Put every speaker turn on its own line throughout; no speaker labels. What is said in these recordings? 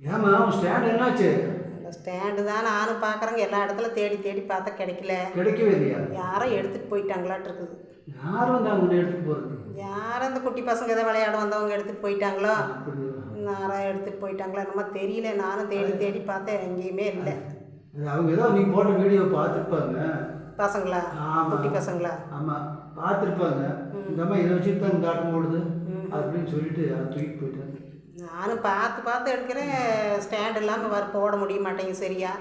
ஏமா உன் ஸ்டாண்ட் என்னாச்சு?
அந்த ஸ்டாண்டு தான் நானும் பார்க்குறேங்க. எல்லா இடத்துல தேடி தேடி பார்த்தா கிடைக்கல.
கிடைக்கவே இல்லையா?
யாரோ எடுத்துகிட்டு போயிட்டாங்களாட்டு இருக்குது.
யாரும் வந்தாங்க உன்னை எடுத்துட்டு போறது?
யாரும் அந்த குட்டி பசங்க ஏதோ விளையாட வந்தவங்க எடுத்துகிட்டு போயிட்டாங்களோ? யாரோ எடுத்துகிட்டு போயிட்டாங்களோ என்னமோ தெரியல. நானும் தேடி தேடி பார்த்தேன் எங்கேயுமே இல்லை.
அவங்க ஏதோ நீ போட்ட வீடியோ பார்த்துருப்பாங்க.
பசங்களா. குட்டி பசங்களா?
ஆமா. பார்த்துருப்பாங்க. இந்த அம்மா இதை வச்சுட்டு தான் காட்டம் போடுது அப்படின்னு சொல்லிட்டு அதை தூக்கிட்டு போயிட்டாங்க.
நானும் பார்த்து பார்த்து எடுக்கிறேன். ஸ்டாண்ட் இல்லாமல் வர போட முடிய மாட்டேங்குது சரியா?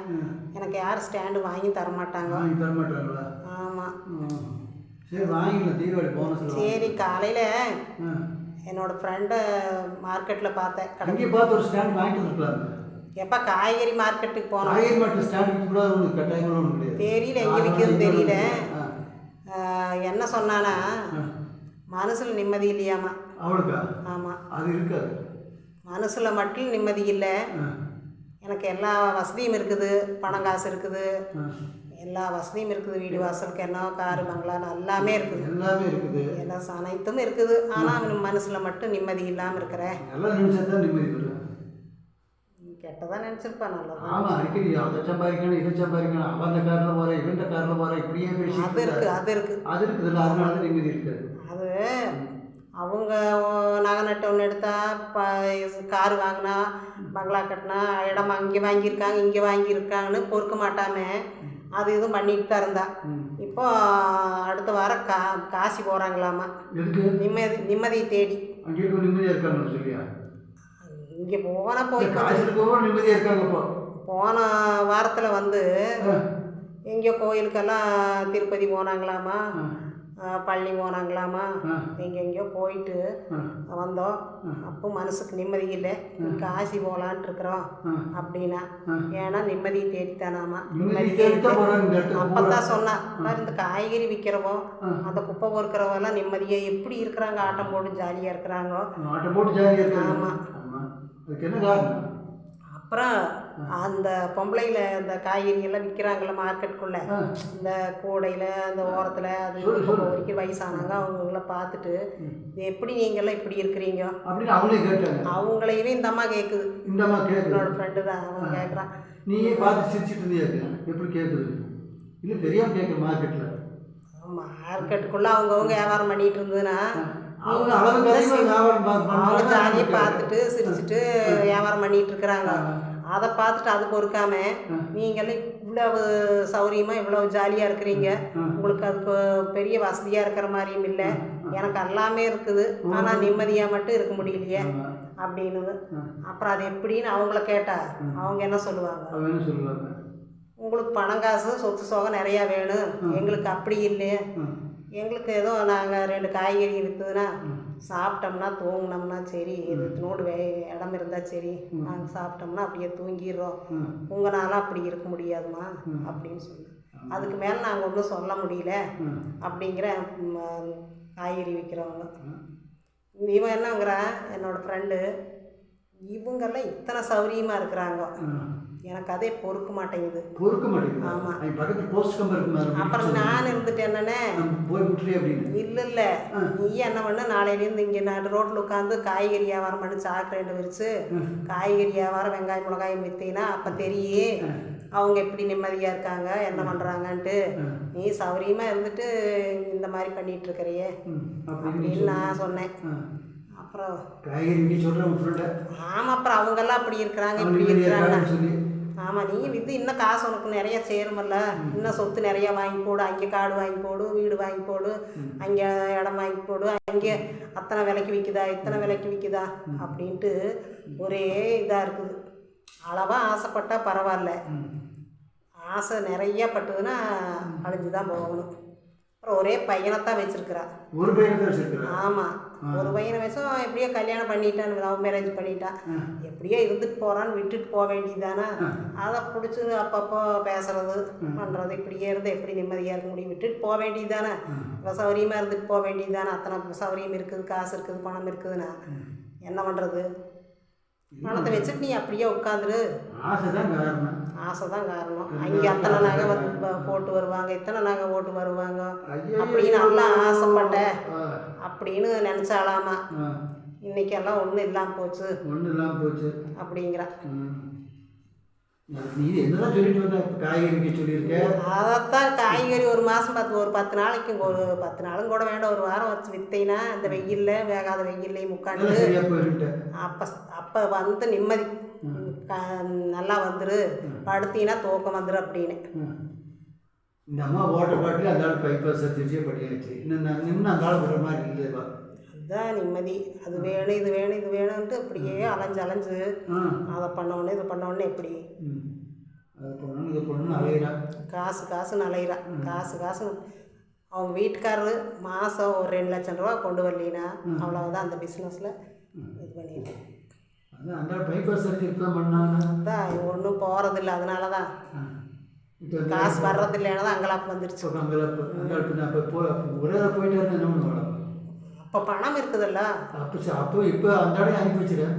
எனக்கு யாரும் ஸ்டாண்டு வாங்கி தர மாட்டாங்க. ஆமாம்.
சரி
காலையில் என்னோட ஃப்ரெண்டை மார்க்கெட்டில் பார்த்தேன். கடை
அங்கேயே பார்த்து ஒரு ஸ்டாண்ட் வாங்கிட்டு
எப்போ காய்கறி மார்க்கெட்டுக்கு போனோம்.
காய்கறி மாட்டு ஸ்டாண்ட்
தெரியல எங்கே விற்கிறது தெரியல. என்ன சொன்னானா மனசில் நிம்மதி இல்லையாமா?
அவளுக்கா?
ஆமாம்
அது இருக்காது.
மனசில் மட்டும் நிம்மதி இல்லை. எனக்கு எல்லா வசதியும் இருக்குது. பணம் காசு இருக்குது. எல்லா வசதியும் இருக்குது. வீடு வாசல் கிணம் காரு பங்களான்னு எல்லாமே இருக்குது.
எல்லாமே இருக்குது.
எல்லாம் அனைத்தும் இருக்குது. ஆனால் அவன் மனசில் மட்டும் நிம்மதி இல்லாமல் இருக்கிற.
நல்லா நினைச்சா தான் நிம்மதி வரும்
கெட்டதான் நினச்சிருப்பான்
அடிக்கடி அதை சம்பாதிக்கணும் இதை சம்பாதிக்கணும். அவன் அந்த காரில் போற இவன் காரில் போற இப்படியே
அது இருக்குது அது இருக்குது
அது இருக்குதுல்ல. அதனால தான் நிம்மதி இருக்காது.
அது அவங்க நகை நட்டு ஒன்று எடுத்தா ப கார் வாங்கினா பங்களா கட்டினா இடம் அங்கே வாங்கியிருக்காங்க இங்கே வாங்கியிருக்காங்கன்னு பொறுக்க மாட்டாம அது இதுவும் பண்ணிட்டு தான் இருந்தா. இப்போ அடுத்த வாரம் கா காசி போகிறாங்களாமா நிம்மதி நிம்மதியை தேடி. இங்கே போனால் போய்
இப்போ.
போன வாரத்தில் வந்து
ஆ.
எங்கேயோ கோயிலுக்கெல்லாம் திருப்பதி போனாங்களாமா. பழனி போனாங்களாமா. எங்கெங்கேயோ போயிட்டு. வந்தோம். அப்போ மனசுக்கு நிம்மதி இல்லை. காசி போகலான்ட்டு இருக்கிறோம். அப்படின்னா. ஏன்னா நிம்மதியை தேடித்தானாமா?
நிம்மதி
அப்போ. தான் சொன்னான் இந்த காய்கறி விற்கிறவோ அந்த குப்பை பொறுக்கிறவெல்லாம் நிம்மதியாக எப்படி இருக்கிறாங்க? ஆட்டம் போட்டு ஜாலியாக இருக்கிறாங்க?
ஆட்டை போட்டு ஜாலியாக இருக்காங்க
ஆமா.
ஆமா. அதுக்கு என்ன காரணம்?
அப்புறம் அந்த பொம்பளையில இந்த காய்கறி எல்லாம் விற்கிறாங்கல்ல மார்க்கெட்டுக்குள்ள. இந்த கூடையில் அந்த ஓரத்தில் அது. வரைக்கும் வயசானவங்க அவங்கள பார்த்துட்டு இது எப்படி நீங்கள்லாம் இப்படி இருக்கிறீங்க? அவங்களையவே இந்த அம்மா கேட்குது
இந்த அம்மா கேட்குது
என்னோட ஃப்ரெண்டு தான் அவன் கேட்குறான்
நீயே பார்த்து சிரிச்சிட்டு இருந்தியாக்கு எப்படி கேட்குது இல்லை தெரியாம கேட்குற மார்க்கெட்டில்
மார்க்கெட்டுக்குள்ளே அவங்கவுங்க வியாபாரம் பண்ணிட்டு இருந்ததுன்னா
அவங்க
அவங்க. ஜாலியாக பார்த்துட்டு சிரிச்சிட்டு வியாபாரம் பண்ணிட்டு இருக்கிறாங்க. அதை பார்த்துட்டு அது பொறுக்காம நீங்களும் இவ்வளவு சௌரியமா இவ்வளவு ஜாலியாக இருக்கிறீங்க. உங்களுக்கு அதுக்கு பெரிய வசதியாக இருக்கிற மாதிரியும் இல்லை. எனக்கு எல்லாமே இருக்குது. ஆனால் நிம்மதியாக மட்டும் இருக்க முடியலையே. அப்படின்னு அப்புறம் அது எப்படின்னு அவங்கள கேட்டா அவங்க என்ன சொல்லுவாங்க? உங்களுக்கு பணம் காசு சொத்து சோகம் நிறையா வேணும். எங்களுக்கு அப்படி இல்லையே.
ம்.
எங்களுக்கு ஏதோ நாங்கள் ரெண்டு காய்கறி இருக்குதுன்னா சாப்பிட்டோம்னா தூங்கினோம்னா சரி இதனோடு வே இடம் இருந்தால் சரி நாங்கள் சாப்பிட்டோம்னா அப்படியே தூங்கிடுறோம். உங்களால அப்படி இருக்க முடியாதுமா அப்படின்னு சொன்னேன் அதுக்கு மேலே நாங்கள் ஒன்றும் சொல்ல முடியல. அப்படிங்கிற காய்கறி விற்கிறவங்க இவன் என்னங்கிறான் என்னோட ஃப்ரெண்டு இவங்கெல்லாம் இத்தனை சௌரியமாக இருக்கிறாங்க. எனக்கு அதே பொறுக்க மாட்டேங்குது.
பொறுக்க மாட்டேங்குது?
ஆமா.
அவங்க பக்கத்து போஸ்ட் கம்பர் இருக்கு பாருங்க.
அப்புறம் நான் இருந்துட்டு என்னன்னே
போய் அப்படின்னு.
இல்லை இல்லை நீ என்ன பண்ணு? நாளையிலேருந்து இங்கே நான் ரோட்டில் உட்காந்து காய்கறி வியாபாரம் பண்ணி சாக்கு ரெண்டு விரிச்சு காய்கறி வியாபாரம் வெங்காயம் மிளகாயம் விற்றீங்கன்னா அப்போ தெரியே. அவங்க எப்படி நிம்மதியாக இருக்காங்க? என்ன பண்ணுறாங்கன்ட்டு நீ சௌரியமாக இருந்துட்டு இந்த மாதிரி இருக்கிறியே
ம். அப்படின்னு
நான் சொன்னேன். அப்புறம்
காய்கறி சொல்கிறேன்
ஆமாம் அப்புறம் அவங்கெல்லாம் அப்படி இருக்கிறாங்க இப்படி இருக்கிறாங்க. ஆமாம் நீ வித்து இன்னும் காசு உனக்கு நிறைய சேருமல்ல இன்னும் சொத்து நிறைய வாங்கி போடு. அங்கே காடு வாங்கி போடு வீடு வாங்கி போடு. அங்கே இடம் வாங்கி போடு. அங்கே அத்தனை விலைக்கு விற்குதா இத்தனை விலைக்கு விற்குதா அப்படின்ட்டு ஒரே இதாக இருக்குது. அளவாக ஆசைப்பட்டா பரவாயில்ல. ஆசை நிறைய பட்டுதுன்னா அழிஞ்சு தான் போகணும். அப்புறம் ஒரே பையனைத்தான் வச்சிருக்கிறா.
ஒரு பையனை
ஆமாம் ஒரு பையனை வச்சும் எப்படியோ கல்யாணம் பண்ணிட்டான் லவ் மேரேஜ் பண்ணிட்டான் எப்படியோ இருந்துட்டு போகிறான்னு விட்டுட்டு போக வேண்டியதானே அதை பிடிச்சி அப்பப்போ பேசுறது பண்ணுறது இப்படியே இருந்து எப்படி நிம்மதியாக இருக்க முடியும்? விட்டுட்டு போக வேண்டியதானே இப்போ சௌரியமாக இருந்துட்டு போக வேண்டியதானே அத்தனை சௌரியம் இருக்குது காசு இருக்குது பணம் இருக்குதுன்னா. என்ன பண்ணுறது பணத்தை வச்சுட்டு நீ அப்படியே உட்காந்துரு.
ஆசை தான் காரணம்.
ஆசை தான் காரணம் அங்கே அத்தனை நகை போட்டு வருவாங்க இத்தனை நகை போட்டு வருவாங்க? அப்படின்னு நல்லா ஆசைப்பட்ட
ஆ.
அப்படின்னு நினச்சாலாமா. இன்னைக்கெல்லாம் ஒன்றும் இல்லாமல் போச்சு.
ஒன்றும் இல்லாமல் போச்சு.
அப்படிங்கிறா. அதைத்தான் காய்கறி ஒரு மாதம் பத்து ஒரு பத்து நாளைக்கு ஒரு பத்து நாளும் கூட வேண்டாம். ஒரு வாரம் வச்சு வித்தீங்கன்னா இந்த வெயில்ல வேகாத வெயில்லையும் உட்காந்து அப்போ அப்போ வந்து நிம்மதி. நல்லா வந்துரு. படுத்தீங்கன்னா தூக்கம் வந்துரு அப்படின்னு.
இந்த அம்மா ஓட்ட பாட்டில் அந்த ஆள் பைப்பாஸ் திருச்சியே படியாச்சு இன்னும் நான் நின்று அந்த ஆள் விடுற மாதிரி இல்லைப்பா
அதுதான் நிம்மதி. அது வேணும் இது வேணும் இது வேணும்ன்ட்டு அப்படியே அலைஞ்சு அலைஞ்சு அதை பண்ண இது பண்ண உடனே எப்படி
அது பண்ணணும் இது பண்ணணும் அலையிறா.
காசு காசுன்னு அலையிறா. காசு காசுன்னு அவங்க வீட்டுக்காரரு மாதம் ஒரு ரெண்டு லட்சம் ரூபா கொண்டு வரலினா அவ்வளவுதான் அந்த பிஸ்னஸில் இது பண்ணிட்டு
அதான் அந்த ஆள் பைப்பாஸ் சர்ஜரி தான் பண்ணாங்க
அதான் ஒன்றும் போகிறதில்ல அதனால தான் காசு வர்றதில்லைன்னா தான் அங்கலாப்பு வந்துருச்சு.
இப்போ அங்கே அந்த ஆள் பின்ன அப்போ போ ஒரே போயிட்டு இருந்தா என்ன பண்ணுவாங்க?
அப்போ பணம் இருக்குதுல்ல.
அப்போ அப்போ இப்போ அந்த ஆடையும் அனுப்பி வச்சுட்டேன்.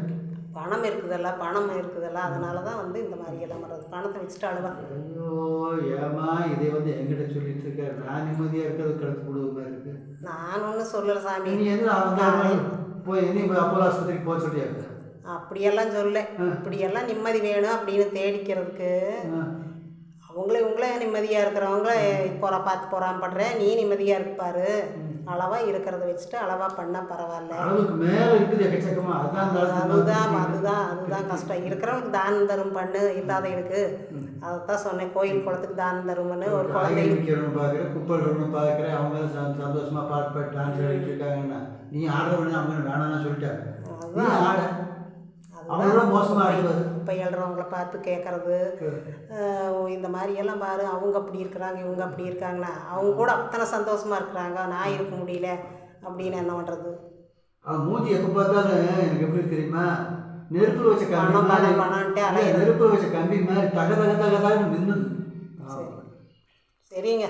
பணம் இருக்குதல்ல பணம் இருக்குதல்ல அதனால தான் வந்து இந்த மாதிரி எல்லாம் வர்றது பணத்தை வச்சுட்டு அழுவா.
ஐயோ ஏமா இதை வந்து என்கிட்ட சொல்லிட்டு இருக்க. நான் நிம்மதியாக இருக்கிறது கழுத்து கொடுக்க மாதிரி இருக்கு.
நான் ஒன்றும் சொல்லலை சாமி.
நீ எது அவங்க போய் நீ போய் அப்போலோ ஆஸ்பத்திரிக்கு போக சொல்லியா?
அப்படியெல்லாம் சொல்ல இப்படியெல்லாம் நிம்மதி வேணும் அப்படின்னு தேடிக்கிறதுக்கு. அவங்களே இவங்களே நிம்மதியாக இருக்கிறவங்கள போகிறா பார்த்து போகிறான் படுறேன் நீ நிம்மதியாக இருப்பாரு. அளவாக இருக்கிறத வச்சுட்டு அளவாக பண்ணால் பரவாயில்ல. அதுதான் அதுதான் அதுதான் கஷ்டம். இருக்கிறவங்களுக்கு தானம் தரும் பண்ணு இல்லாதவங்களுக்கு அதைத்தான் சொன்னேன். கோயில் குளத்துக்கு தானம் தரும்னு ஒரு குழந்தை
பார்க்குறேன் குப்பை பார்க்குறேன் அவங்க சந்~ சந்தோஷமா பாட்டு டான்ஸ் ஆடிட்டு இருக்காங்கன்னா நீ ஆடுற உடனே அவங்க வேணாம்னு சொல்லிட்டாங்க. அவங்களோட மோசமாக ஆடுவாரு
எழுறவங்கள பார்த்து கேட்குறது இந்த மாதிரி எல்லாம் பாரு அவங்க அப்படி இருக்கிறாங்க இவங்க அப்படி இருக்காங்கன்னா அவங்க கூட அத்தனை சந்தோஷமா இருக்கிறாங்க நான் இருக்க முடியல அப்படின்னு என்ன பண்ணுறது
மூஞ்சி எப்போ பார்த்தாலும் எனக்கு எப்படி தெரியுமா? நெருப்புல வச்ச கம்பி
பணம்,
மாதிரி.
பணம், பணம்ன்ட்டு
இல்ல, நெருப்புல வச்ச கம்பி மாதிரி தக தக தக தகன்னு மின்னுது.
சரிங்க.